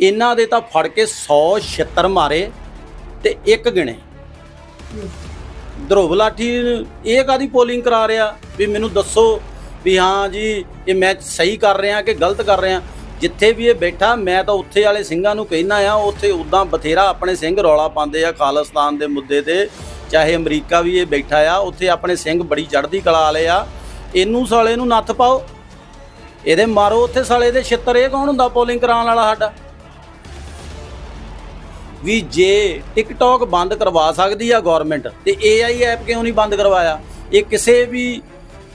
ਇਹਨਾਂ ਦੇ ਤਾਂ ਫੜ ਕੇ 100 ਛਿੱਤਰ ਮਾਰੇ ਤੇ ਇੱਕ ਗਿਣੇ। ਧਰੁਵ ਲਾਠੀ ਇਹ ਕਾਦੀ ਪੋਲਿੰਗ ਕਰਾ ਰਿਹਾ? ਵੀ ਮੈਨੂੰ ਦੱਸੋ ਵੀ ਹਾਂ ਜੀ, ਇਹ ਮੈਂ ਸਹੀ ਕਰ ਰਿਹਾ ਕਿ ਗਲਤ ਕਰ ਰਿਹਾ? ਜਿੱਥੇ ਵੀ ਇਹ ਬੈਠਾ, ਮੈਂ ਤਾਂ ਉੱਥੇ ਵਾਲੇ ਸਿੰਘਾਂ ਨੂੰ ਕਹਿਣਾ ਆ ਉੱਥੇ ਉਦਾਂ ਬਥੇਰਾ ਆਪਣੇ ਸਿੰਘ ਰੌਲਾ ਪਾਉਂਦੇ ਆ ਖਾਲਿਸਤਾਨ ਦੇ ਮੁੱਦੇ ਤੇ। ਚਾਹੇ ਅਮਰੀਕਾ ਵੀ ਇਹ ਬੈਠਾ ਆ, ਉੱਥੇ ਆਪਣੇ ਸਿੰਘ ਬੜੀ ਚੜ੍ਹਦੀ ਕਲਾ ਵਾਲੇ ਆ। ਇਹਨੂੰ ਸਾਲੇ ਨੂੰ ਨੱਥ ਪਾਓ। ਇਹਦੇ ਮਾਰੋ ਉੱਥੇ ਸਾਲੇ ਦੇ ਛਿੱਤਰ, ਇਹ ਕੌਣ ਹੁੰਦਾ ਪੋਲਿੰਗ ਕਰਾਉਣ ਵਾਲਾ ਸਾਡਾ? ਵੀ ਜੇ ਟਿਕਟੌਕ ਬੰਦ ਕਰਵਾ ਸਕਦੀ ਆ ਗਵਰਨਮੈਂਟ ਤੇ AI ਐਪ ਕਿਉਂ ਨਹੀਂ ਬੰਦ ਕਰਵਾਇਆ? ਇਹ ਕਿਸੇ ਵੀ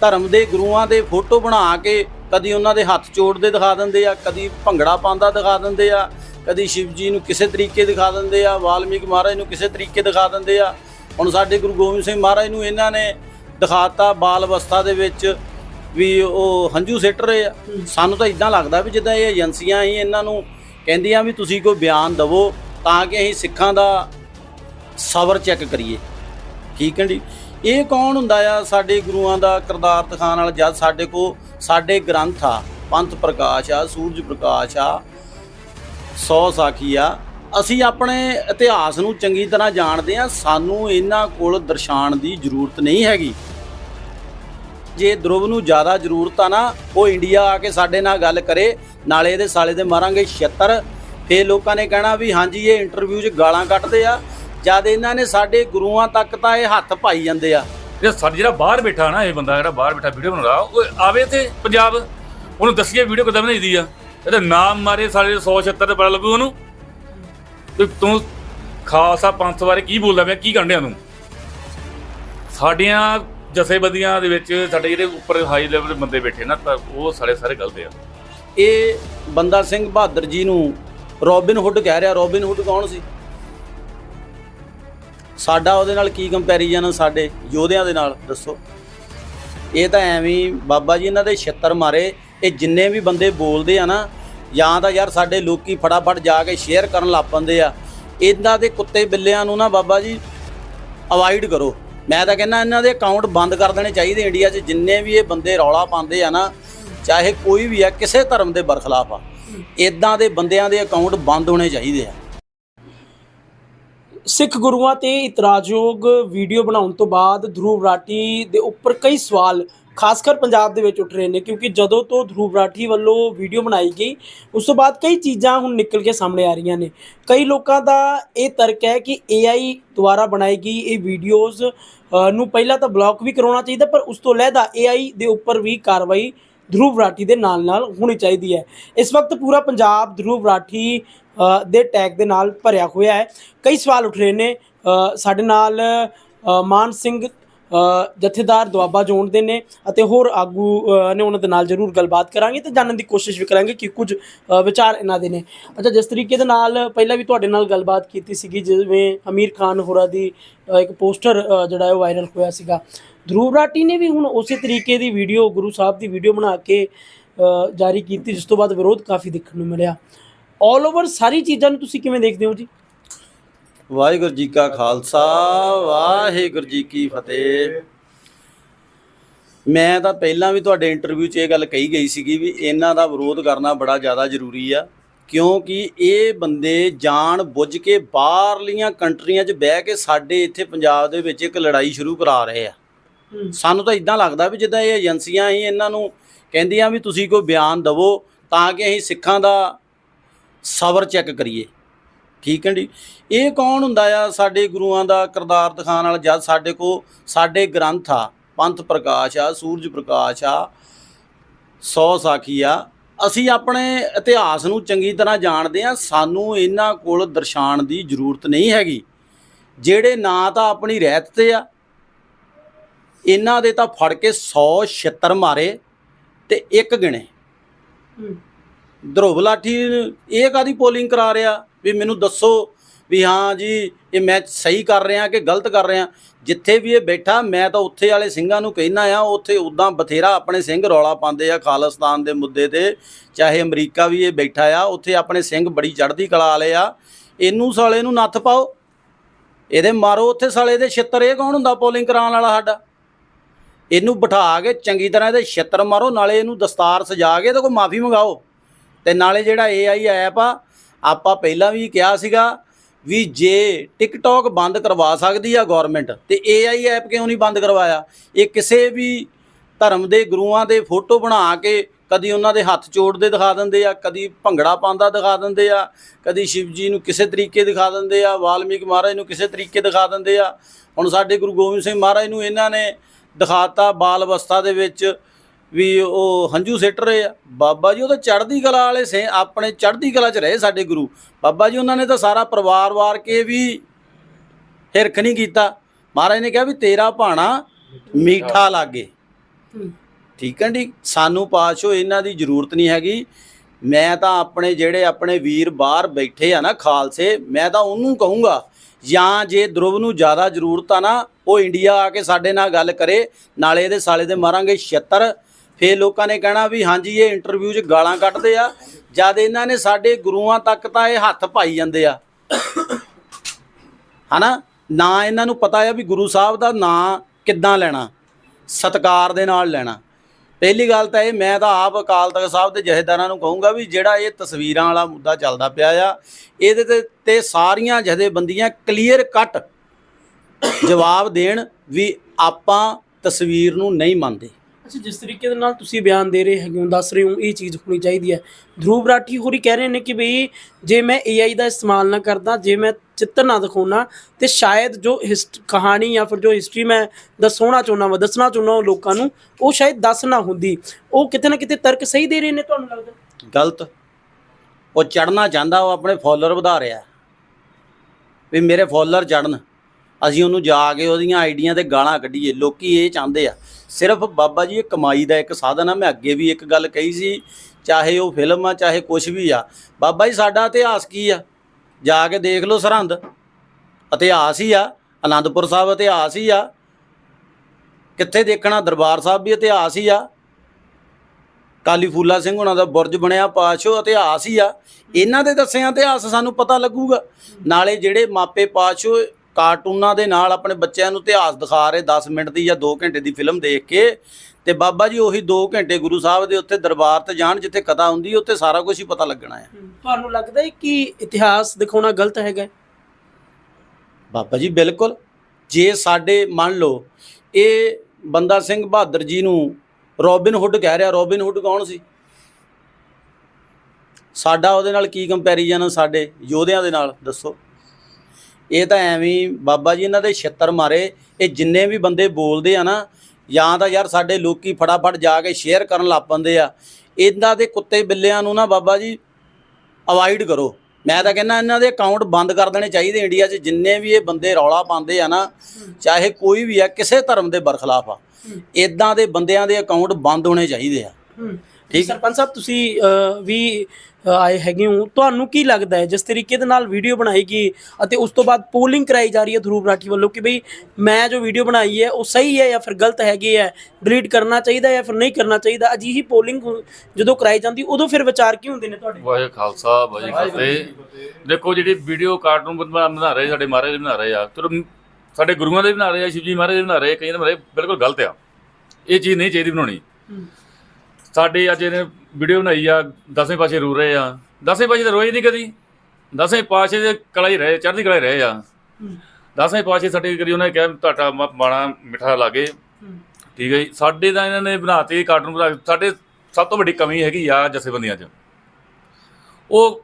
ਧਰਮ ਦੇ ਗੁਰੂਆਂ ਦੇ ਫੋਟੋ ਬਣਾ ਕੇ ਕਦੀ ਉਹਨਾਂ ਦੇ ਹੱਥ ਜੋੜਦੇ ਦਿਖਾ ਦਿੰਦੇ ਆ ਕਦੀ ਭੰਗੜਾ ਪਾਉਂਦਾ ਦਿਖਾ ਦਿੰਦੇ ਆ ਕਦੀ ਸ਼ਿਵ ਜੀ ਨੂੰ ਕਿਸੇ ਤਰੀਕੇ ਦਿਖਾ ਦਿੰਦੇ ਆ ਵਾਲਮੀਕ ਮਹਾਰਾਜ ਨੂੰ ਕਿਸੇ ਤਰੀਕੇ ਦਿਖਾ ਦਿੰਦੇ ਆ। ਹੁਣ ਸਾਡੇ ਗੁਰੂ ਗੋਬਿੰਦ ਸਿੰਘ ਮਹਾਰਾਜ ਨੂੰ ਇਹਨਾਂ ਨੇ ਦਿਖਾਤਾ ਬਾਲ ਅਵਸਥਾ ਦੇ ਵਿੱਚ ਵੀ ਉਹ ਹੰਝੂ ਸਿੱਟ ਰਹੇ ਆ। ਸਾਨੂੰ ਤਾਂ ਇਦਾਂ ਲੱਗਦਾ ਵੀ ਜਿੱਦਾਂ ਇਹ ਏਜੰਸੀਆਂ ਹੀ ਇਹਨਾਂ ਨੂੰ ਕਹਿੰਦੀਆਂ ਵੀ ਤੁਸੀਂ ਕੋਈ ਬਿਆਨ ਦਵੋ ਤਾਂ ਕਿ ਅਸੀਂ ਸਿੱਖਾਂ ਦਾ ਸਬਰ ਚੈੱਕ ਕਰੀਏ। ਠੀਕ ਹੈ ਜੀ? ਇਹ ਕੌਣ ਹੁੰਦਾ ਆ? ਸਾਡੇ ਗੁਰੂਆਂ ਦਾ ਕਰਤਾਰ ਦਿਖਾਉਣ ਵਾਲਾ ਜਦ ਸਾਡੇ ਕੋ ਸਾਡੇ ਗ੍ਰੰਥ ਆ, ਪੰਥ ਪ੍ਰਕਾਸ਼ ਆ, ਸੂਰਜ ਪ੍ਰਕਾਸ਼ ਆ, ਸੌ ਸਾਖੀ ਆ, ਅਸੀਂ ਆਪਣੇ ਇਤਿਹਾਸ ਨੂੰ ਚੰਗੀ ਤਰ੍ਹਾਂ ਜਾਣਦੇ ਆ ਸਾਨੂੰ ਇਹਨਾਂ ਕੋਲ ਦਰਸਾਉਣ ਦੀ ਜ਼ਰੂਰਤ ਨਹੀਂ ਹੈਗੀ। ਜੇ ਧਰੁਵ ਨੂੰ ਜ਼ਿਆਦਾ ਜ਼ਰੂਰਤ ਆ ਨਾ, ਉਹ ਇੰਡੀਆ ਆ ਕੇ ਸਾਡੇ ਨਾਲ ਗੱਲ ਕਰੇ, ਨਾਲੇ ਇਹਦੇ ਸਾਲੇ ਦੇ ਮਾਰਾਂਗੇ 76 ਫੇਰ ਲੋਕਾਂ ਨੇ ਕਹਿਣਾ ਵੀ ਹਾਂਜੀ ਇਹ ਇੰਟਰਵਿਊ 'ਚ ਗਾਲਾਂ ਕੱਢਦੇ ਆ। ਜਦ ਇਹਨਾਂ ਨੇ ਸਾਡੇ ਗੁਰੂਆਂ ਤੱਕ ਤਾਂ ਇਹ ਹੱਥ ਪਾਈ ਜਾਂਦੇ ਆ। ਇਹ ਸਾਡੇ ਜਿਹੜਾ ਬਾਹਰ ਬੈਠਾ ਨਾ ਇਹ ਬੰਦਾ ਜਿਹੜਾ ਬਾਹਰ ਬੈਠਾ ਵੀਡੀਓ ਬਣਾ ਰਿਹਾ ਉਹ ਆਵੇ ਤੇ ਪੰਜਾਬ ਉਹਨੂੰ ਦੱਸੀਏ ਵੀਡੀਓ ਕਿਦਾਂ ਬਣਾਈਦੀ ਆ। ਇਹਦਾ ਨਾਮ ਮਾਰੇ ਸਾਡੇ 176 ਤੇ ਪਤਾ ਲੱਗੂ ਉਹਨੂੰ। ਤੇ ਤੂੰ ਖਾਲਸਾ ਪੰਥ ਬਾਰੇ ਕੀ ਬੋਲਦਾ ਪਿਆ ਕੀ ਕਰਨ ਡਿਆ ਤੂੰ? ਸਾਡੀਆਂ ਜਥੇਬੰਦੀਆਂ ਦੇ ਵਿੱਚ ਸਾਡੇ ਜਿਹੜੇ ਉੱਪਰ ਹਾਈ ਲੈਵਲ ਦੇ ਬੰਦੇ ਬੈਠੇ ਨਾ ਤਾਂ ਉਹ ਸਾਰੇ ਸਾਰੇ ਗਲਤ ਆ। ਇਹ ਬੰਦਾ ਸਿੰਘ ਬਹਾਦਰ ਜੀ ਨੂੰ ਰੋਬਿਨ ਹੁੱਡ ਕਹਿ ਰਿਹਾ, ਰੋਬਿਨ ਹੁੱਡ ਕੌਣ ਸੀ? ਸਾਡਾ ਉਹਦੇ ਨਾਲ ਕੀ ਕੰਪੈਰੀਜ਼ਨ ਆ ਸਾਡੇ ਯੋਧਿਆਂ ਦੇ ਨਾਲ, ਦੱਸੋ। ਇਹ ਤਾਂ ਐਵੇਂ ਹੀ ਬਾਬਾ ਜੀ ਇਹਨਾਂ ਦੇ ਛਿੱਤਰ ਮਾਰੇ, ਇਹ ਜਿੰਨੇ ਵੀ ਬੰਦੇ ਬੋਲਦੇ ਆ ਨਾ, ਜਾਂ ਤਾਂ ਯਾਰ ਸਾਡੇ ਲੋਕੀ ਫਟਾਫਟ ਜਾ ਕੇ ਸ਼ੇਅਰ ਕਰਨ ਲੱਗ ਪੈਂਦੇ ਆ। ਇਹਨਾਂ ਦੇ ਕੁੱਤੇ ਬਿੱਲਿਆਂ ਨੂੰ ਨਾ ਬਾਬਾ ਜੀ ਅਵਾਇਡ ਕਰੋ। ਮੈਂ ਤਾਂ ਕਹਿੰਦਾ ਇਹਨਾਂ ਦੇ ਅਕਾਊਂਟ ਬੰਦ ਕਰ ਦੇਣੇ ਚਾਹੀਦੇ ਇੰਡੀਆ 'ਚ, ਜਿੰਨੇ ਵੀ ਇਹ ਬੰਦੇ ਰੌਲਾ ਪਾਉਂਦੇ ਆ ਨਾ, ਚਾਹੇ ਕੋਈ ਵੀ ਆ, ਕਿਸੇ ਧਰਮ ਦੇ ਬਰਖਲਾਫ ਆ। ਇਦਾਂ ਦੇ ਬੰਦਿਆਂ ਦੇ ਅਕਾਊਂਟ ਬੰਦ ਹੋਣੇ ਚਾਹੀਦੇ ਆ। ਸਿੱਖ ਗੁਰੂਆਂ ਤੇ ਇਤਰਾਜ਼ਯੋਗ ਵੀਡੀਓ ਬਣਾਉਣ ਤੋਂ ਬਾਅਦ ਧਰੂਵ ਰਾਠੀ ਦੇ ਉੱਪਰ ਕਈ ਸਵਾਲ ਖਾਸ ਕਰ ਪੰਜਾਬ ਦੇ ਵਿੱਚ ਉੱਠ ਰਹੇ ਨੇ, ਕਿਉਂਕਿ ਜਦੋਂ ਤੋਂ ਧਰੂਵ ਰਾਠੀ ਵੱਲੋਂ ਵੀਡੀਓ ਬਣਾਈ ਗਈ, ਉਸ ਤੋਂ ਬਾਅਦ ਕਈ ਚੀਜ਼ਾਂ ਹੁਣ ਨਿਕਲ ਕੇ ਸਾਹਮਣੇ ਆ ਰਹੀਆਂ ਨੇ। ਕਈ ਲੋਕਾਂ ਦਾ ਇਹ ਤਰਕ ਹੈ ਕਿ AI ਦੁਆਰਾ ਬਣਾਈ ਗਈ ਇਹ ਵੀਡੀਓਜ਼ ਨੂੰ ਪਹਿਲਾਂ ਤਾਂ ਬਲੌਕ ਵੀ ਕਰਾਉਣਾ ਚਾਹੀਦਾ, ਪਰ ਉਸ ਤੋਂ ਲਹਿਦਾ AI ਦੇ ਉੱਪਰ ਵੀ ਕਾਰਵਾਈ ਧਰੂਵ ਰਾਠੀ ਦੇ ਨਾਲ ਨਾਲ ਹੋਣੀ ਚਾਹੀਦੀ ਹੈ ਇਸ ਵਕਤ ਪੂਰਾ ਪੰਜਾਬ ਧਰੂਵ ਰਾਠੀ ਦੇ ਟੈਗ ਦੇ ਨਾਲ ਭਰਿਆ ਹੋਇਆ ਹੈ ਕਈ ਸਵਾਲ ਉੱਠ ਰਹੇ ਨੇ ਸਾਡੇ ਨਾਲ ਮਾਨ ਸਿੰਘ ਜਥੇਦਾਰ ਦੁਆਬਾ ਜੋਨ ਦੇ ਨੇ ਅਤੇ ਹੋਰ ਆਗੂ ਨੇ ਉਹਨਾਂ ਦੇ ਨਾਲ ਜ਼ਰੂਰ ਗੱਲਬਾਤ ਕਰਾਂਗੇ ਤੇ ਜਾਣਨ ਦੀ ਕੋਸ਼ਿਸ਼ ਵੀ ਕਰਾਂਗੇ ਕਿ ਕੁਝ ਵਿਚਾਰ ਇਹਨਾਂ ਦੇ ਨੇ ਅੱਛਾ ਜਿਸ ਤਰੀਕੇ ਦੇ ਨਾਲ ਪਹਿਲਾਂ ਵੀ ਤੁਹਾਡੇ ਨਾਲ ਗੱਲਬਾਤ ਕੀਤੀ ਸੀਗੀ ਜਿਵੇਂ ਅਮੀਰ ਖਾਨ ਹੋਰਾਂ ਦੀ ਇੱਕ ਪੋਸਟਰ ਜਿਹੜਾ ਹੈ ਉਹ ਵਾਇਰਲ ਹੋਇਆ ਸੀਗਾ ਧਰੂਵ ਰਾਠੀ ਨੇ ਵੀ ਹੁਣ ਉਸੇ ਤਰੀਕੇ ਦੀ ਵੀਡੀਓ ਗੁਰੂ ਸਾਹਿਬ ਦੀ ਵੀਡੀਓ ਬਣਾ ਕੇ ਜਾਰੀ ਕੀਤੀ ਜਿਸ ਤੋਂ ਬਾਅਦ ਵਿਰੋਧ ਕਾਫੀ ਦੇਖਣ ਨੂੰ ਮਿਲਿਆ ਆਲ ਓਵਰ ਸਾਰੀ ਚੀਜ਼ਾਂ ਨੂੰ ਤੁਸੀਂ ਕਿਵੇਂ ਦੇਖਦੇ ਹੋ ਜੀ ਵਾਹਿਗੁਰੂ ਜੀ ਕਾ ਖਾਲਸਾ ਵਾਹਿਗੁਰੂ ਜੀ ਕੀ ਫਤਿਹ ਮੈਂ ਤਾਂ ਪਹਿਲਾਂ ਵੀ ਤੁਹਾਡੇ ਇੰਟਰਵਿਊ 'ਚ ਇਹ ਗੱਲ ਕਹੀ ਗਈ ਸੀਗੀ ਵੀ ਇਹਨਾਂ ਦਾ ਵਿਰੋਧ ਕਰਨਾ ਬੜਾ ਜ਼ਿਆਦਾ ਜ਼ਰੂਰੀ ਆ ਕਿਉਂਕਿ ਇਹ ਬੰਦੇ ਜਾਣ ਬੁੱਝ ਕੇ ਬਾਹਰਲੀਆਂ ਕੰਟਰੀਆਂ 'ਚ ਬਹਿ ਕੇ ਸਾਡੇ ਇੱਥੇ ਪੰਜਾਬ ਦੇ ਵਿੱਚ ਇੱਕ ਲੜਾਈ ਸ਼ੁਰੂ ਕਰਾ ਰਹੇ ਆ ਸਾਨੂੰ ਤਾਂ ਇਦਾਂ ਲੱਗਦਾ ਵੀ ਜਿੱਦਾਂ ਇਹ ਏਜੰਸੀਆਂ ਹੀ ਇਹਨਾਂ ਨੂੰ ਕਹਿੰਦੀਆਂ ਵੀ ਤੁਸੀਂ ਕੋਈ ਬਿਆਨ ਦਵੋ ਤਾਂ ਕਿ ਅਸੀਂ ਸਿੱਖਾਂ ਦਾ ਸਬਰ ਚੈੱਕ ਕਰੀਏ। ਠੀਕ ਹੈ ਜੀ? ਇਹ ਕੌਣ ਹੁੰਦਾ ਆ? ਸਾਡੇ ਗੁਰੂਆਂ ਦਾ ਕਰਤਾਰ ਦਿਖਾਉਣ ਵਾਲਾ ਜਦ ਸਾਡੇ ਕੋ ਸਾਡੇ ਗ੍ਰੰਥ ਆ, ਪੰਥ ਪ੍ਰਕਾਸ਼ ਆ, ਸੂਰਜ ਪ੍ਰਕਾਸ਼ ਆ, ਸੌ ਸਾਖੀ ਆ, ਅਸੀਂ ਆਪਣੇ ਇਤਿਹਾਸ ਨੂੰ ਚੰਗੀ ਤਰ੍ਹਾਂ ਜਾਣਦੇ ਆ ਸਾਨੂੰ ਇਹਨਾਂ ਕੋਲ ਦਰਸਾਉਣ ਦੀ ਜ਼ਰੂਰਤ ਨਹੀਂ ਹੈਗੀ। ਜਿਹੜੇ ਨਾ ਤਾਂ ਆਪਣੀ ਰਹਿਤ ਤੇ ਆ ਇਹਨਾਂ ਦੇ ਤਾਂ ਫੜ ਕੇ 100 ਛਿੱਤਰ ਮਾਰੇ ਤੇ ਇੱਕ ਗਿਣੇ। ਧਰੁਵ ਲਾਠੀ ਇਹ ਕਾਦੀ ਪੋਲਿੰਗ ਕਰਾ ਰਿਹਾ? ਵੀ ਮੈਨੂੰ ਦੱਸੋ ਵੀ ਹਾਂ ਜੀ ਇਹ ਮੈਂ ਸਹੀ ਕਰ ਰਿਹਾ ਕਿ ਗਲਤ ਕਰ ਰਿਹਾ? ਜਿੱਥੇ ਵੀ ਇਹ ਬੈਠਾ ਮੈਂ ਤਾਂ ਉੱਥੇ ਵਾਲੇ ਸਿੰਘਾਂ ਨੂੰ ਕਹਿਣਾ ਆ ਉੱਥੇ ਉਦਾਂ ਬਥੇਰਾ ਆਪਣੇ ਸਿੰਘ ਰੌਲਾ ਪਾਉਂਦੇ ਆ ਖਾਲਿਸਤਾਨ ਦੇ ਮੁੱਦੇ ਤੇ। ਚਾਹੇ ਅਮਰੀਕਾ ਵੀ ਇਹ ਬੈਠਾ ਆ ਉੱਥੇ ਆਪਣੇ ਸਿੰਘ ਬੜੀ ਚੜ੍ਹਦੀ ਕਲਾ ਵਾਲੇ ਆ। ਇਹਨੂੰ ਸਾਲੇ ਨੂੰ ਨੱਥ ਪਾਓ। ਇਹਦੇ ਮਾਰੋ ਉੱਥੇ ਸਾਲੇ ਦੇ ਛਿੱਤਰ ਇਹ ਕੌਣ ਹੁੰਦਾ ਪੋਲਿੰਗ ਕਰਾਉਣ ਵਾਲਾ ਸਾਡਾ? ਇਹਨੂੰ ਬਿਠਾ ਕੇ ਚੰਗੀ ਤਰ੍ਹਾਂ ਇਹਦੇ ਛਿੱਤਰ ਮਾਰੋ, ਨਾਲੇ ਇਹਨੂੰ ਦਸਤਾਰ ਸਜਾ ਕੇ ਇਹਦੇ ਕੋਲ ਮਾਫੀ ਮੰਗਾਓ। ਤੇ ਨਾਲੇ ਜਿਹੜਾ AI ਐਪ ਆ, ਆਪਾਂ ਪਹਿਲਾਂ ਵੀ ਕਿਹਾ ਸੀਗਾ ਵੀ ਜੇ ਟਿਕਟੌਕ ਬੰਦ ਕਰਵਾ ਸਕਦੀ ਆ ਗਵਰਨਮੈਂਟ ਤੇ AI ਐਪ ਕਿਉਂ ਨਹੀਂ ਬੰਦ ਕਰਵਾਇਆ? ਇਹ ਕਿਸੇ ਵੀ ਧਰਮ ਦੇ ਗੁਰੂਆਂ ਦੇ ਫੋਟੋ ਬਣਾ ਕੇ ਕਦੀ ਉਹਨਾਂ ਦੇ ਹੱਥ ਜੋੜਦੇ ਦਿਖਾ ਦਿੰਦੇ ਆ, ਕਦੀ ਭੰਗੜਾ ਪਾਉਂਦਾ ਦਿਖਾ ਦਿੰਦੇ ਆ, ਕਦੀ ਸ਼ਿਵ ਜੀ ਨੂੰ ਕਿਸੇ ਤਰੀਕੇ ਦਿਖਾ ਦਿੰਦੇ ਆ, ਵਾਲਮੀਕ ਮਹਾਰਾਜ ਨੂੰ ਕਿਸੇ ਤਰੀਕੇ ਦਿਖਾ ਦਿੰਦੇ ਆ। ਹੁਣ ਸਾਡੇ ਗੁਰੂ ਗੋਬਿੰਦ ਸਿੰਘ ਮਹਾਰਾਜ ਨੂੰ ਇਹਨਾਂ ਨੇ ਦਿਖਾਤਾ ਬਾਲ ਅਵਸਥਾ ਦੇ ਵਿੱਚ ਵੀ ਉਹ ਹੰਝੂ ਸਿੱਟ ਰਹੇ ਆ। ਬਾਬਾ ਜੀ, ਉਹ ਤਾਂ ਚੜ੍ਹਦੀ ਕਲਾ ਵਾਲੇ ਸੇ, ਆਪਣੇ ਚੜ੍ਹਦੀ ਕਲਾ 'ਚ ਰਹੇ ਸਾਡੇ ਗੁਰੂ। ਬਾਬਾ ਜੀ, ਉਹਨਾਂ ਨੇ ਤਾਂ ਸਾਰਾ ਪਰਿਵਾਰ ਵਾਰ ਕੇ ਵੀ ਹਿਰਖ ਨਹੀਂ ਕੀਤਾ। ਮਹਾਰਾਜ ਨੇ ਕਿਹਾ ਵੀ ਤੇਰਾ ਭਾਣਾ ਮੀਠਾ ਲਾਗੇ। ਠੀਕ ਹੈ ਜੀ, ਸਾਨੂੰ ਪਾਸ਼ੋ ਇਹਨਾਂ ਦੀ ਜ਼ਰੂਰਤ ਨਹੀਂ ਹੈਗੀ। ਮੈਂ ਤਾਂ ਆਪਣੇ ਜਿਹੜੇ ਆਪਣੇ ਵੀਰ ਬਾਹਰ ਬੈਠੇ ਆ ਨਾ ਖਾਲਸੇ, ਮੈਂ ਤਾਂ ਉਹਨੂੰ ਕਹੂੰਗਾ, ਜਾਂ ਜੇ ਦਰੁਵ ਨੂੰ ਜ਼ਿਆਦਾ ਜ਼ਰੂਰਤ ਆ ਨਾ ਉਹ ਇੰਡੀਆ ਆ ਕੇ ਸਾਡੇ ਨਾਲ ਗੱਲ ਕਰੇ, ਨਾਲੇ ਇਹਦੇ ਸਾਲੇ ਦੇ ਮਾਰਾਂਗੇ 76 ਫੇਰ ਲੋਕਾਂ ਨੇ ਕਹਿਣਾ ਵੀ ਹਾਂਜੀ, ਇਹ ਇੰਟਰਵਿਊ 'ਚ ਗਾਲਾਂ ਕੱਢਦੇ ਆ। ਜਦ ਇਹਨਾਂ ਨੇ ਸਾਡੇ ਗੁਰੂਆਂ ਤੱਕ ਤਾਂ ਇਹ ਹੱਥ ਪਾਈ ਜਾਂਦੇ ਆ। ਹਨਾ? ਨਾ ਇਹਨਾਂ ਨੂੰ ਪਤਾ ਆ ਵੀ ਗੁਰੂ ਸਾਹਿਬ ਦਾ ਨਾਂ ਕਿੱਦਾਂ ਲੈਣਾ, ਸਤਕਾਰ ਦੇ ਨਾਲ ਲੈਣਾ। ਪਹਿਲੀ ਗੱਲ ਤਾਂ ਇਹ, ਮੈਂ ਤਾਂ ਆਪ ਅਕਾਲ ਤਖਤ ਸਾਹਿਬ ਦੇ ਜਥੇਦਾਰਾਂ ਨੂੰ ਕਹੂੰਗਾ ਵੀ ਜਿਹੜਾ ਇਹ ਤਸਵੀਰਾਂ ਵਾਲਾ ਮੁੱਦਾ ਚੱਲਦਾ ਪਿਆ ਆ, ਇਹਦੇ ਤੇ ਸਾਰੀਆਂ ਜਥੇਬੰਦੀਆਂ ਕਲੀਅਰ ਕੱਟ ਜਵਾਬ ਦੇਣ ਵੀ ਆਪਾਂ ਤਸਵੀਰ ਨੂੰ ਨਹੀਂ ਮੰਨਦੇ। ਅੱਛਾ ਜਿਸ ਤਰੀਕੇ ਦੇ ਨਾਲ ਤੁਸੀਂ ਬਿਆਨ ਦੇ ਰਹੇ ਹੈਗੇ ਹੋ ਦੱਸ ਰਹੇ ਹੋ ਇਹ ਚੀਜ਼ ਹੋਣੀ ਚਾਹੀਦੀ ਹੈ। ਧਰੂਵ ਰਾਠੀ ਹੋਰੀ ਕਹਿ ਰਹੇ ਨੇ ਕਿ ਬਈ ਜੇ ਮੈਂ AI ਦਾ ਇਸਤੇਮਾਲ ਨਾ ਕਰਦਾ ਜੇ ਮੈਂ ਚਿੱਤਰ ਨਾ ਦਿਖਾਉਣਾ ਤੇ ਸ਼ਾਇਦ ਜੋ ਕਹਾਣੀ ਜਾਂ ਫਿਰ ਜੋ ਹਿਸਟਰੀ ਮੈਂ ਦੱਸਣਾ ਚਾਹੁੰਦਾ ਵਾ ਦੱਸਣਾ ਚਾਹੁੰਦਾ ਲੋਕਾਂ ਨੂੰ ਉਹ ਸ਼ਾਇਦ ਦੱਸ ਨਾ ਹੁੰਦੀ। ਉਹ ਕਿਤੇ ਨਾ ਕਿਤੇ ਤਰਕ ਸਹੀ ਦੇ ਰਹੇ ਨੇ ਤੁਹਾਨੂੰ ਲੱਗਦਾ? ਗਲਤ। ਉਹ ਚੜਨਾ ਚਾਹੁੰਦਾ ਉਹ ਆਪਣੇ ਫੋਲੋਅਰ ਵਧਾ ਰਿਹਾ। ਵੀ ਮੇਰੇ ਫੋਲੋਅਰ ਚੜਨ ਅਸੀਂ ਉਹਨੂੰ ਜਾ ਕੇ ਉਹਦੀਆਂ ਆਈਡੀਆਂ ਤੇ ਗਾਲਾਂ ਕੱਢੀਏ। ਲੋਕੀ ਇਹ ਚਾਹੁੰਦੇ ਆ, ਸਿਰਫ ਬਾਬਾ ਜੀ ਇਹ ਕਮਾਈ ਦਾ ਇੱਕ ਸਾਧਨ ਆ। ਮੈਂ ਅੱਗੇ ਵੀ ਇੱਕ ਗੱਲ ਕਹੀ ਸੀ, ਚਾਹੇ ਉਹ ਫਿਲਮ ਆ, ਚਾਹੇ ਕੁਝ ਵੀ ਆ। ਬਾਬਾ ਜੀ, ਸਾਡਾ ਇਤਿਹਾਸ ਕੀ ਆ? ਜਾ ਕੇ ਦੇਖ ਲਓ ਸਰਹੰਦ। ਇਤਿਹਾਸ ਹੀ ਆ ਆਨੰਦਪੁਰ ਸਾਹਿਬ ਇਤਿਹਾਸ ਹੀ ਆ। ਕਿੱਥੇ ਦੇਖਣਾ? ਦਰਬਾਰ ਸਾਹਿਬ ਵੀ ਇਤਿਹਾਸ ਹੀ ਆ। ਕਾਲੀ ਫੂਲਾ ਸਿੰਘ ਹੁਣਾਂ ਦਾ ਬੁਰਜ ਬਣਿਆ ਪਾਸ਼ੋ ਇਤਿਹਾਸ ਹੀ ਆ। ਇਹਨਾਂ ਦੇ ਦੱਸਿਆ ਇਤਿਹਾਸ ਸਾਨੂੰ ਪਤਾ ਲੱਗੂਗਾ। ਨਾਲੇ ਜਿਹੜੇ ਮਾਪੇ ਪਾਸ਼ੋ ਕਾਰਟੂਨਾਂ ਦੇ ਨਾਲ ਆਪਣੇ ਬੱਚਿਆਂ ਨੂੰ ਇਤਿਹਾਸ ਦਿਖਾ ਰਹੇ 10 ਮਿੰਟ ਦੀ ਜਾਂ 2 ਘੰਟੇ ਦੀ ਫਿਲਮ ਦੇਖ ਕੇ। ਤੇ ਬਾਬਾ ਜੀ ਉਹੀ 2 ਘੰਟੇ ਗੁਰੂ ਸਾਹਿਬ ਦੇ ਉੱਤੇ ਦਰਬਾਰ ਤੇ ਜਾਣ ਜਿੱਥੇ ਕਥਾ ਹੁੰਦੀ ਉੱਥੇ ਸਾਰਾ ਕੁਝ ਹੀ ਪਤਾ ਲੱਗਣਾ ਹੈ। ਤੁਹਾਨੂੰ ਲੱਗਦਾ ਹੈ ਕਿ ਇਤਿਹਾਸ ਦਿਖਾਉਣਾ ਗਲਤ ਹੈਗਾ? ਬਾਬਾ ਜੀ ਬਿਲਕੁਲ। ਜੇ ਸਾਡੇ ਮੰਨ ਲਓ ਇਹ ਬੰਦਾ ਸਿੰਘ ਬਹਾਦਰ ਜੀ ਨੂੰ ਰੋਬਿਨ ਹੁੱਡ ਕਹਿ ਰਿਹਾ ਰੋਬਿਨ ਹੁੱਡ ਕੌਣ ਸੀ? ਸਾਡਾ ਉਹਦੇ ਨਾਲ ਕੀ ਕੰਪੈਰੀਜ਼ਨ ਸਾਡੇ ਯੋਧਿਆਂ ਦੇ ਨਾਲ ਦੱਸੋ। ਇਹ ਤਾਂ ਐਵੇਂ ਬਾਬਾ ਜੀ ਇਹਨਾਂ ਦੇ ਛਿੱਤਰ ਮਾਰੇ ਇਹ ਜਿੰਨੇ ਵੀ ਬੰਦੇ ਬੋਲਦੇ ਆ ਨਾ ਜਾਂ ਤਾਂ ਯਾਰ ਸਾਡੇ ਲੋਕੀ ਫਟਾਫਟ ਜਾ ਕੇ ਸ਼ੇਅਰ ਕਰਨ ਲੱਗ ਪੈਂਦੇ ਆ। ਇਹਨਾਂ ਦੇ ਕੁੱਤੇ ਬਿੱਲਿਆਂ ਨੂੰ ਨਾ ਬਾਬਾ ਜੀ ਅਵਾਇਡ ਕਰੋ। ਮੈਂ ਤਾਂ ਕਹਿੰਦਾ ਇਹਨਾਂ ਦੇ ਅਕਾਊਂਟ ਬੰਦ ਕਰ ਦੇਣੇ ਚਾਹੀਦੇ ਇੰਡੀਆ 'ਚ ਜਿੰਨੇ ਵੀ ਇਹ ਬੰਦੇ ਰੌਲਾ ਪਾਉਂਦੇ ਆ ਨਾ ਚਾਹੇ ਕੋਈ ਵੀ ਆ ਕਿਸੇ ਧਰਮ ਦੇ ਬਰਖਲਾਫ ਆ। ਇਦਾਂ ਦੇ ਬੰਦਿਆਂ ਦੇ ਅਕਾਊਂਟ ਬੰਦ ਹੋਣੇ ਚਾਹੀਦੇ ਆ। ਠੀਕ ਸਰਪੰਚ ਸਾਹਿਬ ਤੁਸੀਂ ਵੀ ਆਏ ਹੈਗੇ ਹੋ ਤੁਹਾਨੂੰ ਕੀ ਲੱਗਦਾ ਹੈ ਜਿਸ ਤਰੀਕੇ ਦੇ ਨਾਲ ਵੀਡੀਓ ਬਣਾਈ ਗਈ ਅਤੇ ਉਸ ਤੋਂ ਬਾਅਦ ਪੋਲਿੰਗ ਕਰਾਈ ਜਾ ਰਹੀ ਹੈ ਧਰੂਪ ਰਾਠੀ ਵੱਲੋਂ ਕਿ ਬਈ ਮੈਂ ਜੋ ਵੀਡੀਓ ਬਣਾਈ ਹੈ ਉਹ ਸਹੀ ਹੈ ਜਾਂ ਫਿਰ ਗਲਤ ਹੈਗੀ ਹੈ ਡਿਲੀਟ ਕਰਨਾ ਚਾਹੀਦਾ ਹੈ ਜਾਂ ਫਿਰ ਨਹੀਂ ਕਰਨਾ ਚਾਹੀਦਾ ਅਜਿਹੀ ਪੋਲਿੰਗ ਜਦੋਂ ਕਰਾਈ ਜਾਂਦੀ ਉਦੋਂ ਫਿਰ ਵਿਚਾਰ ਕੀ ਹੁੰਦੇ ਨੇ ਤੁਹਾਡੇ? ਵਾਹਿਗੁਰੂ ਖਾਲਸਾ ਵਾਹਿਗੁਰੂ ਫਤਿਹ। ਦੇਖੋ ਜਿਹੜੀ ਵੀਡੀਓ ਕਾਰਟੂਨ ਬਣਾ ਰਹੇ ਸਾਡੇ ਮਹਾਰਾਜ ਦੇ ਬਣਾ ਰਹੇ ਆ ਚਲੋ ਸਾਡੇ ਗੁਰੂਆਂ ਦੇ ਬਣਾ ਰਹੇ ਆ ਸ਼ਿਵਜੀ ਮਹਾਰਾਜ ਦੇ ਬਣਾ ਰਹੇ ਬਣਾ ਰਹੇ ਬਿਲਕੁਲ ਗਲਤ ਆ। ਇਹ ਚੀਜ਼ ਨਹੀਂ ਚਾਹੀਦੀ ਬਣਾਉਣੀ। ਸਾਡੇ ਅੱਜ ਇਹਨੇ ਵੀਡੀਓ ਬਣਾਈ ਆ ਦਸਵੇਂ ਪਾਸੇ ਰੂ ਰਹੇ ਆ। ਦਸਵੇਂ ਪਾਸੇ ਤਾਂ ਰੋਏ ਨਹੀਂ ਕਦੀ। ਦਸਵੇਂ ਪਾਸੇ ਦੇ ਕਲਾ ਹੀ ਰਹੇ ਚੜ੍ਹਦੀ ਕਲਾ ਹੀ ਰਹੇ ਆ। ਦਸਵੇਂ ਪਾਸੇ ਸਾਡੇ ਕਰੀ ਉਹਨੇ ਕਿਹਾ ਤੁਹਾਡਾ ਮ- ਬਾਣਾ ਮਿੱਠਾ ਲਾਗੇ। ਠੀਕ ਹੈ ਜੀ। ਸਾਡੇ ਤਾਂ ਇਹਨਾਂ ਨੇ ਬਣਾਤੇ ਕਾਰਟੂਨ ਬਣਾ ਸਾਡੇ ਸਭ ਤੋਂ ਵੱਡੀ ਕਮੀ ਹੈਗੀ ਆ ਜਥੇਬੰਦੀਆਂ 'ਚ। ਉਹ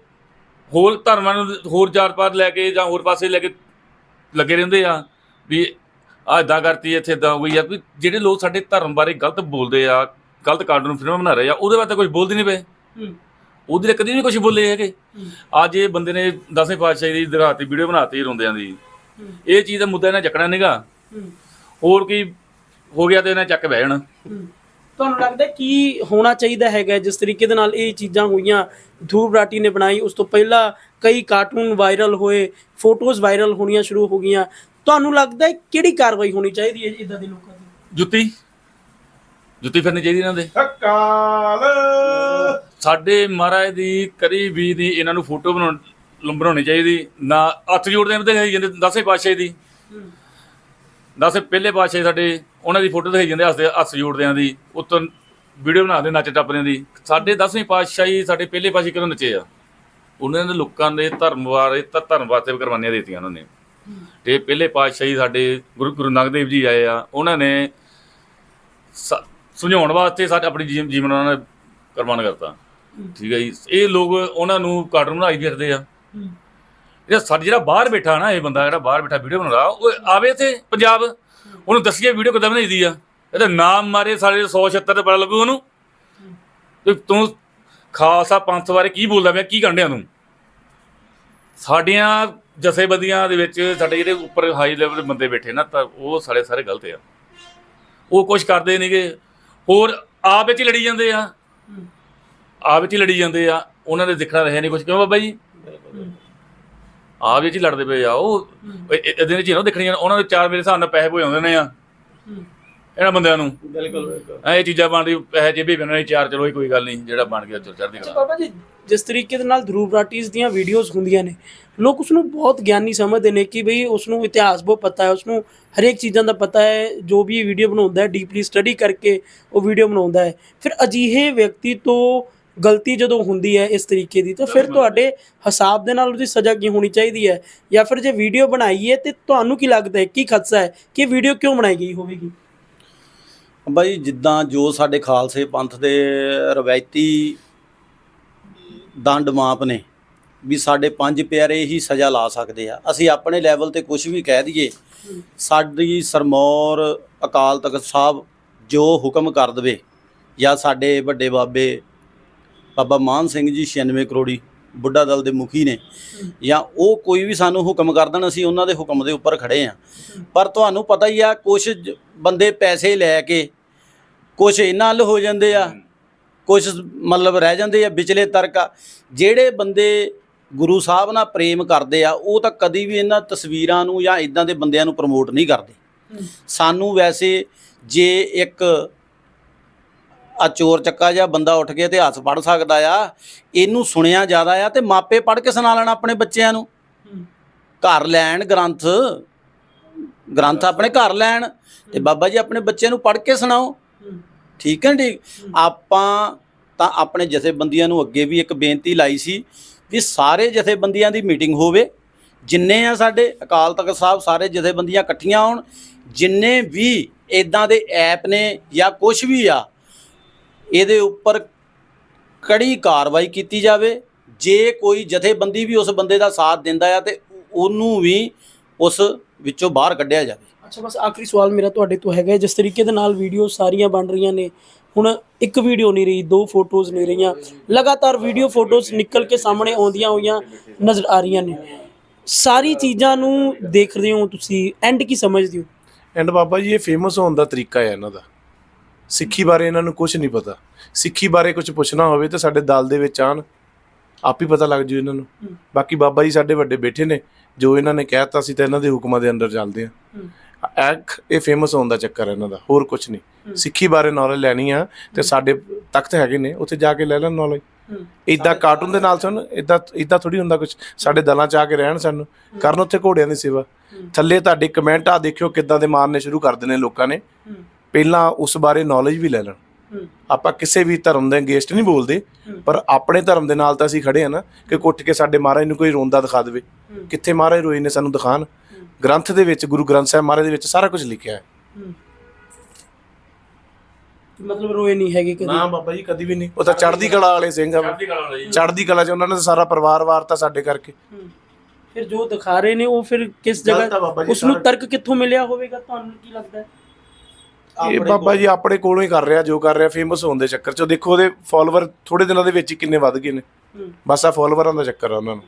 ਹੋਰ ਧਰਮਾਂ ਨੂੰ ਹੋਰ ਜਾਤ ਪਾਤ ਲੈ ਕੇ ਜਾਂ ਹੋਰ ਪਾਸੇ ਲੈ ਕੇ ਲੱਗੇ ਰਹਿੰਦੇ ਆ ਵੀ ਆ ਇਦਾਂ ਕਰਤੀ ਇੱਥੇ ਇਦਾਂ ਹੋ ਗਈ ਆ। ਵੀ ਜਿਹੜੇ ਲੋਕ ਸਾਡੇ ਧਰਮ ਬਾਰੇ ਗਲਤ ਬੋਲਦੇ ਆ ਗਲਤ ਕਾਰਟੂਨ ਫਿਲਮਾਂ ਬਣਾ ਰਹੇ ਆ ਉਹਦੇ ਬਾਰੇ ਤਾਂ ਕੁਝ ਬੋਲਦੇ ਨਹੀਂ ਪਏ। ਉਹਦੇ ਲਈ ਕਦੀ ਨਹੀਂ ਕੁਝ ਬੋਲੇ ਹੈਗੇ। ਅੱਜ ਇਹ ਬੰਦੇ ਨੇ ਦਸਵੇਂ ਪਾਤਸ਼ਾਹੀ ਦੀ ਦਿਖਾਤੀ ਵੀਡੀਓ ਬਣਾਤੀ ਰੋਂਦਿਆਂ ਦੀ। ਇਹ ਚੀਜ਼ ਦਾ ਮੁੱਦਾ ਇਹਨਾਂ ਚੱਕਣਾ ਨਹੀਂਗਾ ਹੋਰ ਕੀ ਹੋ ਗਿਆ ਤੇ ਇਹਨਾਂ ਚੱਕ ਬਹਿ ਜਾਣਾ। ਤੁਹਾਨੂੰ ਲੱਗਦਾ ਕੀ ਹੋਣਾ ਚਾਹੀਦਾ ਹੈਗਾ ਜਿਸ ਤਰੀਕੇ ਦੇ ਨਾਲ ਇਹ ਚੀਜ਼ਾਂ ਹੋਈਆਂ? ਧੂਪ ਰਾਟੀ ਨੇ ਬਣਾਈ ਉਸ ਤੋਂ ਪਹਿਲਾਂ ਕਈ ਕਾਰਟੂਨ ਵਾਇਰਲ ਹੋਏ ਫੋਟੋਜ਼ ਵਾਇਰਲ ਹੋਣੀਆਂ ਸ਼ੁਰੂ ਹੋ ਗਈਆਂ। ਤੁਹਾਨੂੰ ਲੱਗਦਾ ਕਿਹੜੀ ਕਾਰਵਾਈ ਹੋਣੀ ਚਾਹੀਦੀ ਹੈ ਇਦਾਂ ਦੇ ਲੋਕਾਂ ਦੀ? ਜੁੱਤੀ। ਜੁੱਤੀ ਫਿਰਨੀ ਚਾਹੀਦੀ ਇਹਨਾਂ ਦੇ? ਅਕਾਲ ਸਾਡੇ ਮਹਾਰਾਜ ਦੀ ਕਰੀ ਵੀ ਦੀ ਇਹਨਾਂ ਨੂੰ ਫੋਟੋ ਬਣਾਉਣ ਬਣਾਉਣੀ ਚਾਹੀਦੀ। ਨਾ ਹੱਥ ਜੋੜਦੇ ਨੇ ਦਿਖਾਈ ਜਾਂਦੇ ਦਸੇ ਪਾਤਸ਼ਾਹ ਦੀ। ਦਸੇ ਪਹਿਲੇ ਪਾਤਸ਼ਾਹ ਸਾਡੇ ਉਹਨਾਂ ਦੀ ਫੋਟੋ ਦਿਖਾਈ ਜਾਂਦੇ ਹੱਸਦੇ ਹੱਥ ਜੋੜਦਿਆਂ ਦੀ ਉੱਤੋਂ ਵੀਡੀਓ ਬਣਾਉਂਦੇ ਨੱਚ ਟੱਪਦਿਆਂ ਦੀ। ਸਾਡੇ 10ਵੀਂ ਪਾਤਸ਼ਾਹੀ ਸਾਡੇ ਪਹਿਲੇ ਪਾਤਸ਼ਾਹੀ ਕਦੋਂ ਨੱਚੇ ਆ? ਉਹਨਾਂ ਨੇ ਲੋਕਾਂ ਦੇ ਧਰਮ ਬਾਰੇ ਤਾਂ ਧਰਮ ਵਾਸਤੇ ਵੀ ਕੁਰਬਾਨੀਆਂ ਦੇ ਦਿੱਤੀਆਂ ਉਹਨਾਂ ਨੇ। ਤੇ ਪਹਿਲੇ ਪਾਤਸ਼ਾਹੀ ਸਾਡੇ ਗੁਰੂ ਗੁਰੂ ਨਾਨਕ ਦੇਵ ਜੀ ਆਏ ਆ ਉਹਨਾਂ ਨੇ ਸਮਝਾਉਣ ਵਾਸਤੇ ਸਾਡੇ ਆਪਣੀ ਜੀਵਨ ਜੀਵਨ ਉਹਨਾਂ ਨੇ ਕੁਰਬਾਨ ਕਰਤਾ। ਠੀਕ ਹੈ ਜੀ? ਇਹ ਲੋਕ ਉਹਨਾਂ ਨੂੰ ਕਾਰਟੂਨ ਬਣਾਈ ਫਿਰਦੇ ਆ। ਇਹ ਸਾਡੇ ਜਿਹੜਾ ਬਾਹਰ ਬੈਠਾ ਨਾ ਇਹ ਬੰਦਾ ਜਿਹੜਾ ਬਾਹਰ ਬੈਠਾ ਵੀਡੀਓ ਬਣਾ ਰਿਹਾ ਉਹ ਆਵੇ ਤੇ ਪੰਜਾਬ। ਉਹਨੂੰ ਦੱਸੀਏ ਵੀਡੀਓ ਕਿਦਾਂ ਬਣਾਈਦੀ ਆ। ਇਹਦਾ ਨਾਮ ਮਾਰੇ ਸਾਰੇ 176 ਤੇ ਪਤਾ ਲੱਗੂ ਉਹਨੂੰ। ਤੇ ਤੂੰ ਖਾਲਸਾ ਪੰਥ ਬਾਰੇ ਕੀ ਬੋਲਦਾ ਪਿਆ ਕੀ ਕੰਡਿਆਂ ਤੂੰ? ਸਾਡੀਆਂ ਜਥੇਬੰਦੀਆਂ ਦੇ ਵਿੱਚ ਸਾਡੇ ਜਿਹੜੇ ਉੱਪਰ ਹਾਈ ਲੈਵਲ ਦੇ ਬੰਦੇ ਬੈਠੇ ਨਾ ਤਾਂ ਉਹ ਸਾਰੇ ਸਾਰੇ ਗਲਤ ਆ। ਉਹ ਕੁਝ ਕਰਦੇ ਨਹੀਂਗੇ। ਹੋਰ ਆਪ ਵਿੱਚ ਹੀ ਲੜੀ ਜਾਂਦੇ ਆ। ਆਪ ਵਿੱਚ ਹੀ ਲੜੀ ਜਾਂਦੇ ਆ। ਉਹਨਾਂ ਨੇ ਦਿਖਣਾ ਰਿਹਾ ਨਹੀਂ ਕੁਝ ਕਿਉਂ ਬਾਬਾ ਜੀ? ਆਪ ਵਿੱਚ ਹੀ ਲੜਦੇ ਪਏ ਆ ਉਹ। ਇਹਦੇ ਵਿੱਚ ਹੀ ਨਾ ਦੇਖਣੀਆਂ। ਉਹਨਾਂ ਦੇ ਚਾਰ ਮੇਰੇ ਹਿਸਾਬ ਨਾਲ ਪੈਸੇ ਭੋਏ ਆਉਂਦੇ ਨੇ ਆ। ਇਹਨਾਂ ਬੰਦਿਆਂ ਨੂੰ। ਬਿਲਕੁਲ ਬਿਲਕੁਲ। ਐ ਇਹ ਚੀਜ਼ਾਂ ਬਣਦੀ ਪੈਸੇ ਜੇਬੇ ਬਣਾਉਣੇ ਚਾਰ ਚਲੋ ਕੋਈ ਗੱਲ ਨਹੀਂ। ਜਿਹੜਾ ਬਣ ਗਿਆ ਚਲ ਚੜ੍ਹਦੀ ਕਲਾ। ਬਾਬਾ ਜੀ ਜਿਸ ਤਰੀਕੇ ਦੇ ਨਾਲ ਧਰੂਵ ਰਾਠੀਜ਼ ਦੀਆਂ ਵੀਡੀਓਜ਼ ਹੁੰਦੀਆਂ ਨੇ ਲੋਕ ਉਸ ਨੂੰ ਬਹੁਤ ਗਿਆਨੀ ਸਮਝਦੇ ਨੇ ਕਿ ਬਈ ਉਸ ਨੂੰ ਇਤਿਹਾਸ ਬਹੁਤ ਪਤਾ ਹੈ ਉਸ ਨੂੰ ਹਰੇਕ ਚੀਜ਼ਾਂ ਦਾ ਪਤਾ ਹੈ ਜੋ ਵੀ ਵੀਡੀਓ ਬਣਾਉਂਦਾ ਹੈ ਡੀਪਲੀ ਸਟੱਡੀ ਕਰਕੇ ਉਹ ਵੀਡੀਓ ਬਣਾਉਂਦਾ ਹੈ। ਫਿਰ ਅਜਿਹੇ ਵਿਅਕਤੀ ਤੋਂ ਗਲਤੀ ਜਦੋਂ ਹੁੰਦੀ ਹੈ ਇਸ ਤਰੀਕੇ ਦੀ ਤਾਂ ਫਿਰ ਤੁਹਾਡੇ ਹਿਸਾਬ ਦੇ ਨਾਲ ਉਹਦੀ ਸਜ਼ਾ ਕੀ ਹੋਣੀ ਚਾਹੀਦੀ ਹੈ? ਜਾਂ ਫਿਰ ਜੇ ਵੀਡੀਓ ਬਣਾਈ ਹੈ ਤੇ ਤੁਹਾਨੂੰ ਕੀ ਲੱਗਦਾ ਹੈ ਕੀ ਖਦਸ਼ਾ ਹੈ ਕਿ ਵੀਡੀਓ ਕਿਉਂ ਬਣਾਈ ਗਈ ਹੋਵੇਗੀ? ਬਾਈ ਜਿੱਦਾਂ ਜੋ ਸਾਡੇ ਖਾਲਸੇ ਪੰਥ ਦੇ ਰਵਾਇਤੀ ਦੰਡ ਮਾਪ ਨੇ ਵੀ ਸਾਡੇ ਪੰਜ ਪਿਆਰੇ ਹੀ ਸਜ਼ਾ ਲਾ ਸਕਦੇ ਆ। ਅਸੀਂ ਆਪਣੇ ਲੈਵਲ ਤੇ ਕੁਝ ਵੀ ਕਹਿ ਦਈਏ, ਸਾਡੀ ਸਰਮੌਰ ਅਕਾਲ ਤਖਤ ਸਾਹਿਬ ਜੋ ਹੁਕਮ ਕਰ ਦਵੇ ਜਾਂ ਸਾਡੇ ਵੱਡੇ ਬਾਬੇ ਬਾਬਾ ਮਾਨ ਸਿੰਘ ਜੀ 96 ਕਰੋੜੀ ਬੁੱਢਾ ਦਲ ਦੇ ਮੁਖੀ ਨੇ ਜਾਂ ਉਹ ਕੋਈ ਵੀ ਸਾਨੂੰ ਹੁਕਮ ਕਰ ਦੇਣ, ਅਸੀਂ ਉਹਨਾਂ ਦੇ ਹੁਕਮ ਦੇ ਉੱਪਰ ਖੜੇ ਆ। ਪਰ ਤੁਹਾਨੂੰ ਪਤਾ ਹੀ ਆ ਕੁਝ ਬੰਦੇ ਪੈਸੇ ਲੈ ਕੇ ਕੁਝ ਇਹਨਾਂ ਹੱਲ ਹੋ ਜਾਂਦੇ ਆ ਕੁਝ ਮਤਲਬ ਰਹਿ ਜਾਂਦੇ ਆ ਵਿਚਲੇ ਤਰਕ ਆ। ਜਿਹੜੇ ਬੰਦੇ ਗੁਰੂ ਸਾਹਿਬ ਨਾਲ ਪ੍ਰੇਮ ਕਰਦੇ ਆ ਉਹ ਤਾਂ ਕਦੀ ਵੀ ਇਹਨਾਂ ਤਸਵੀਰਾਂ ਨੂੰ ਜਾਂ ਇਦਾਂ ਦੇ ਬੰਦਿਆਂ ਨੂੰ ਪ੍ਰਮੋਟ ਨਹੀਂ ਕਰਦੇ। ਸਾਨੂੰ ਵੈਸੇ ਜੇ ਇੱਕ ਆ ਚੋਰ ਚੱਕਾ ਜਿਹਾ ਬੰਦਾ ਉੱਠ ਕੇ ਇਤਿਹਾਸ ਪੜ੍ਹ ਸਕਦਾ ਆ ਇਹਨੂੰ ਸੁਣਿਆ ਜ਼ਿਆਦਾ ਆ ਤੇ ਮਾਪੇ ਪੜ੍ਹ ਕੇ ਸੁਣਾ ਲੈਣ ਆਪਣੇ ਬੱਚਿਆਂ ਨੂੰ। ਘਰ ਲੈਣ ਗ੍ਰੰਥ ਗ੍ਰੰਥ ਆਪਣੇ ਘਰ ਲੈਣ ਤੇ ਬਾਬਾ ਜੀ ਆਪਣੇ ਬੱਚਿਆਂ ਨੂੰ ਪੜ੍ਹ ਕੇ ਸੁਣਾਓ। ਠੀਕ ਹੈ ਠੀਕ? ਆਪਾਂ ਤਾਂ ਆਪਣੇ ਜਥੇਬੰਦੀਆਂ ਨੂੰ ਅੱਗੇ ਵੀ ਇੱਕ ਬੇਨਤੀ ਲਾਈ ਸੀ ਵੀ ਸਾਰੇ ਜਥੇਬੰਦੀਆਂ ਦੀ ਮੀਟਿੰਗ ਹੋਵੇ, ਜਿੰਨੇ ਆ ਸਾਡੇ ਅਕਾਲ ਤਖਤ ਸਾਹਿਬ ਸਾਰੇ ਜਥੇਬੰਦੀਆਂ ਇਕੱਠੀਆਂ ਹੋਣ, ਜਿੰਨੇ ਵੀ ਇਦਾਂ ਦੇ ਐਪ ਨੇ ਜਾਂ ਕੁਝ ਵੀ ਆ, ਇਹਦੇ ਉੱਪਰ ਕੜੀ ਕਾਰਵਾਈ ਕੀਤੀ ਜਾਵੇ। ਜੇ ਕੋਈ ਜਥੇਬੰਦੀ ਵੀ ਉਸ ਬੰਦੇ ਦਾ ਸਾਥ ਦਿੰਦਾ ਆ ਤੇ ਉਹਨੂੰ ਵੀ ਉਸ ਵਿੱਚੋਂ ਬਾਹਰ ਕੱਢਿਆ ਜਾਵੇ। ਅੱਛਾ ਬਸ ਆਖਰੀ ਸਵਾਲ ਮੇਰਾ ਤੁਹਾਡੇ ਤੋਂ ਹੈਗਾ ਹੈ, ਜਿਸ ਤਰੀਕੇ ਦੇ ਨਾਲ ਵੀਡੀਓ ਸਾਰੀਆਂ ਬਣ ਰਹੀਆਂ ਨੇ ਹੁਣ ਇੱਕ ਵੀਡੀਓ ਨਹੀਂ ਰਹੀ ਦੋ ਫੋਟੋਜ਼ ਨਹੀਂ ਰਹੀਆਂ। ਲਗਾਤਾਰ ਵੀਡੀਓ ਫੋਟੋਜ਼ ਨਿਕਲ ਕੇ ਸਾਹਮਣੇ ਆਉਂਦੀਆਂ ਹੋਈਆਂ ਨਜ਼ਰ ਆ ਰਹੀਆਂ ਨੇ। ਸਾਰੀ ਚੀਜ਼ਾਂ ਨੂੰ ਦੇਖਦੇ ਹੋ ਤੁਸੀਂ? ਐਂਡ ਕੀ ਸਮਝਦੇ ਹੋ? ਐਂਡ ਬਾਬਾ ਜੀ ਇਹ ਫੇਮਸ ਹੋਣ ਦਾ ਤਰੀਕਾ ਹੈ ਇਹਨਾਂ ਦਾ। ਸਿੱਖੀ ਬਾਰੇ ਇਹਨਾਂ ਨੂੰ ਕੁਝ ਨਹੀਂ ਪਤਾ। ਸਿੱਖੀ ਬਾਰੇ ਕੁਝ ਪੁੱਛਣਾ ਹੋਵੇ ਤਾਂ ਸਾਡੇ ਦਲ ਦੇ ਵਿੱਚ ਆਣ ਆਪ ਹੀ ਪਤਾ ਲੱਗ ਜੂ ਇਹਨਾਂ ਨੂੰ। ਬਾਕੀ ਬਾਬਾ ਜੀ ਸਾਡੇ ਵੱਡੇ ਬੈਠੇ ਨੇ। ਜੋ ਇਹਨਾਂ ਨੇ ਕਹਿਤਾ ਸੀ ਤਾਂ ਇਹਨਾਂ ਦੇ ਹੁਕਮਾਂ ਦੇ ਅੰਦਰ ਚੱਲਦੇ ਆ। ਐਕ ਇਹ ਫੇਮਸ ਹੋਣ ਦਾ ਚੱਕਰ ਹੈ ਇਹਨਾਂ ਦਾ ਹੋਰ ਕੁਝ ਨਹੀਂ। ਸਿੱਖੀ ਬਾਰੇ ਨੌਲੇਜ ਲੈਣੀ ਆ ਤੇ ਸਾਡੇ ਤਖਤ ਹੈਗੇ ਨੇ ਉੱਥੇ ਜਾ ਕੇ ਲੈ ਲੈਣ ਨੌਲੇਜ ਇਦਾਂ ਕਾਰਟੂਨ ਦੇ ਨਾਲ ਸਾਨੂੰ ਇਦਾਂ ਇਦਾਂ ਥੋੜੀ ਹੁੰਦਾ ਕੁਝ ਸਾਡੇ ਦਲਾਂ ਚ ਆ ਕੇ ਰਹਿਣ ਸਾਨੂੰ ਕਰਨ ਉੱਥੇ ਘੋੜਿਆਂ ਦੀ ਸੇਵਾ। ਥੱਲੇ ਤੁਹਾਡੇ ਕਮੈਂਟ ਆ ਦੇਖਿਓ ਕਿੱਦਾਂ ਦੇ ਮਾਰਨੇ ਸ਼ੁਰੂ ਕਰ ਦਿੰਦੇ ਨੇ ਲੋਕਾਂ ਨੇ। ਪਹਿਲਾਂ ਉਸ ਬਾਰੇ ਨੌਲੇਜ ਵੀ ਲੈ ਲੈਣ। ਆਪਾਂ ਕਿਸੇ ਵੀ ਧਰਮ ਦੇ ਅਗੇਂਸਟ ਨਹੀਂ ਬੋਲਦੇ ਪਰ ਆਪਣੇ ਧਰਮ ਦੇ ਨਾਲ ਤਾਂ ਅਸੀਂ ਖੜੇ ਆ ਨਾ ਕਿ ਕੁੱਟ ਕੇ ਸਾਡੇ ਮਹਾਰਾਜ ਨੂੰ ਕੋਈ ਰੋਂਦਾ ਦਿਖਾ ਦੇਵੇ। ਕਿੱਥੇ ਮਹਾਰਾਜ ਰੋਏ ਨੇ ਸਾਨੂੰ ਦਿਖਾਣ। ਗ੍ਰੰਥ ਦੇ ਵਿੱਚ ਗੁਰੂ ਗ੍ਰੰਥ ਸਾਹਿਬ ਮਹਾਰਾਜ ਦੇ ਵਿੱਚ ਸਾਰਾ ਕੁਝ ਲਿਖਿਆ ਹੈ। ਮਤਲਬ ਰੋਏ ਨਹੀਂ ਹੈਗੇ ਕਦੇ? ਨਾ ਬਾਬਾ ਜੀ ਕਦੀ ਵੀ ਨਹੀਂ। ਉਹ ਤਾਂ ਚੜ੍ਹਦੀ ਕਲਾ ਵਾਲੇ ਸਿੰਘ ਆ। ਚੜ੍ਹਦੀ ਕਲਾ ਵਾਲਾ ਜੀ। ਚੜ੍ਹਦੀ ਕਲਾ ਚ ਉਹਨਾਂ ਨੇ ਤਾਂ ਸਾਰਾ ਪਰਿਵਾਰ ਵਾਰਤਾ ਸਾਡੇ ਕਰਕੇ। ਫਿਰ ਜੋ ਦਿਖਾ ਰਹੇ ਨੇ ਉਹ ਫਿਰ ਕਿਸ ਗਲਤ ਆ ਜਗ੍ਹਾ ਜੀ, ਉਸ ਨੂੰ ਸਾਰਾ- ਤਰਕ ਕਿੱਥੋਂ ਮਿਲਿਆ ਹੋਵੇਗਾ? ਤੁਹਾਨੂੰ ਕੀ ਲੱਗਦਾ ਹੈ? ਇਹ ਬਾਬਾ ਜੀ ਆਪਣੇ ਕੋਲੋਂ ਹੀ ਕਰ ਰਿਹਾ ਜੋ ਕਰ ਰਿਹਾ ਫੇਮਸ ਹੋਣ ਦੇ ਚੱਕਰ ਚ। ਦੇਖੋ ਉਹਦੇ ਫਾਲੋਅਰ ਥੋੜੇ ਦਿਨਾਂ ਦੇ ਵਿੱਚ ਹੀ ਕਿੰਨੇ ਵੱਧ ਗਏ ਨੇ। ਬਸ ਆ ਫਾਲੋਅਰਾਂ ਦਾ ਚੱਕਰ ਆ ਉਹਨਾਂ ਨੂੰ।